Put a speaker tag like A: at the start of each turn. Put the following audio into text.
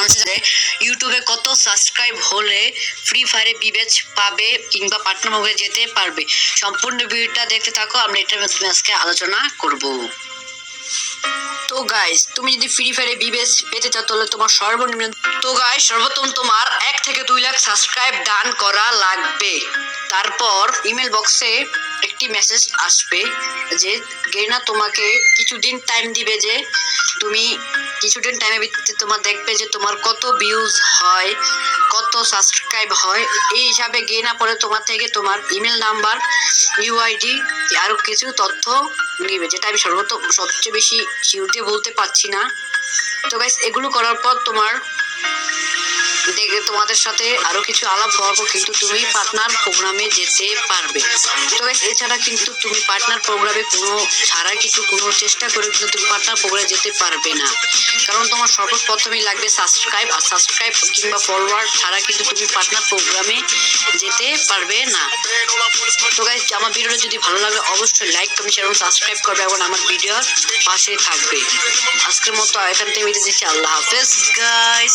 A: মানুষের ইউটিউবে কত সাবস্ক্রাইব হলে ফ্রি ফায়ারে বিবেচ পাবে কিংবা পার্টনার মুভে যেতে পারবে। সম্পূর্ণ ভিডিওটা দেখতে থাকো, আমরা এটার মাধ্যমে আজকে আলোচনা করব। তো গাইস তুমি যদি ফ্রি ফায়ারে বিবেচ পেতে চাও, তাহলে তোমার সর্বনিম্ন তো গাইস সর্বপ্রথম তোমার এক থেকে দুই লাখ সাবস্ক্রাইব দান করা লাগবে। তারপর ইমেল বক্সে একটি মেসেজ আসবে যে, গেনা তোমাকে কিছুদিন টাইম দিবে যে তুমি কিছুদিন টাইমের ভিত্তিতে তোমার দেখবে যে তোমার কত ভিউজ হয়, কত সাবস্ক্রাইব হয়। এই হিসাবে গিয়ে না পরে তোমার থেকে তোমার ইমেল নাম্বার ইউআইডি আরও কিছু তথ্য নিবে, যেটা আমি সর্বত সবচেয়ে বেশি শিওর বলতে পারছি না। তো গাইস এগুলো করার পর তোমার তোমাদের সাথে আরও কিছু আলাপ হওয়ার কিন্তু তুমি পার্টনার প্রোগ্রামে যেতে পারবে। তো গাইস এছাড়া কিন্তু তুমি পার্টনার প্রোগ্রামে কোনো ছাড়া কিছু, কোনো চেষ্টা করে কিন্তু তুমি পার্টনার প্রোগ্রামে যেতে পারবে না। কারণ তোমার সর্বপ্রথমেই লাগবে সাবস্ক্রাইব আর সাবস্ক্রাইব কিংবা ফলোয়ার ছাড়া কিন্তু তুমি পার্টনার প্রোগ্রামে যেতে পারবে না। তো গাইস আমার ভিডিওটা যদি ভালো লাগে, অবশ্যই লাইক কমেন্ট এবং সাবস্ক্রাইব করবে এবং আমার ভিডিওর পাশে থাকবে। আজকের মতো এখান থেকে আল্লাহ হাফেজ গাইস